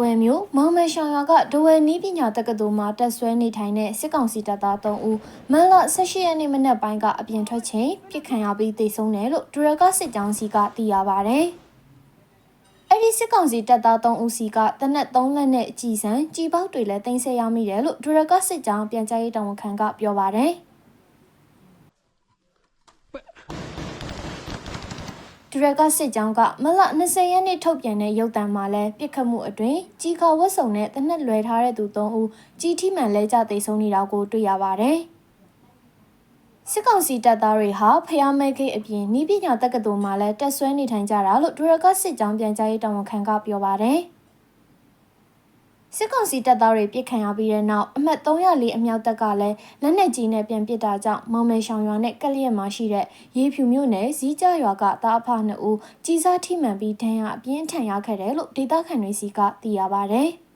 ဝယ်မျိုးမောင်မဲရှောင်ရွာကဒဝယ်နီးပညာတက္ကသိုလ်မှာတက်ဆွဲနေထိုင်တဲ့စစ်ကောင်စီတပ်သား3ဦးမန်လ18ရက်နေ့မနက်ပိုင်းကအပြင်ထွက်ချိန်ပြစ်ခံရပြီးတိတ်ဆုံးတယ်လို့ဒရကစစ်ကြောင်းစီကသိရပါဗျ။အဲ့ဒီစစ်ကောင်စီတပ်သား3ဦးစီကတနက်3လက်နဲ့အကြည်စံကြီးပေါက်တွေလည်းတင်ဆက်ရမိတယ်လို့ဒရကစစ်ကြောင်းပြန်ကြားရေးတာဝန်ခံကပြောပါတယ်။ ဒရကစစ်ကြောင်းကမလ20ရက်နေ့ထုတ်ပြန်တဲ့ရုပ်သံမှာလဲပြစ်ခတ်မှုအတွင်းကြီးခါဝတ်စုံနဲ့တနက်လွယ်ထားတဲ့သူ3ဦးကြီးထိမှန်လဲကြသိဆုံးနေတာကိုတွေ့ရပါတယ်။စစ်ကောင်စီတပ်သားတွေဟာဖျားမဲကိတ်အပြင်နီးပညာတက္ကသိုလ်မှာလဲတက်ဆွဲနေထိုင်ကြတာလို့ဒရကစစ်ကြောင်းပြန်ကြားရေးတာဝန်ခံကပြောပါတယ်။ စစ်ကောင်စီတပ်သားတွေပြစ်ခံရပြီးတဲ့နောက်အမှတ်304အမြောက်တပ်ကလည်းလက်နက်ကြီးနဲ့ပြန်ပစ်တာကြောင့်မောင်မဲရှောင်ရွာနဲ့ကက်လျက်မှာရှိတဲ့ရေဖြူမြို့နယ်ဇီးကြရွာကတာအဖနှစ်ဦးကြီးစားထိမှန်ပြီးဒဏ်ရာအပြင်းထန်ရခဲ့တယ်လို့ဒေသခံတွေစီကသိရပါဗျ။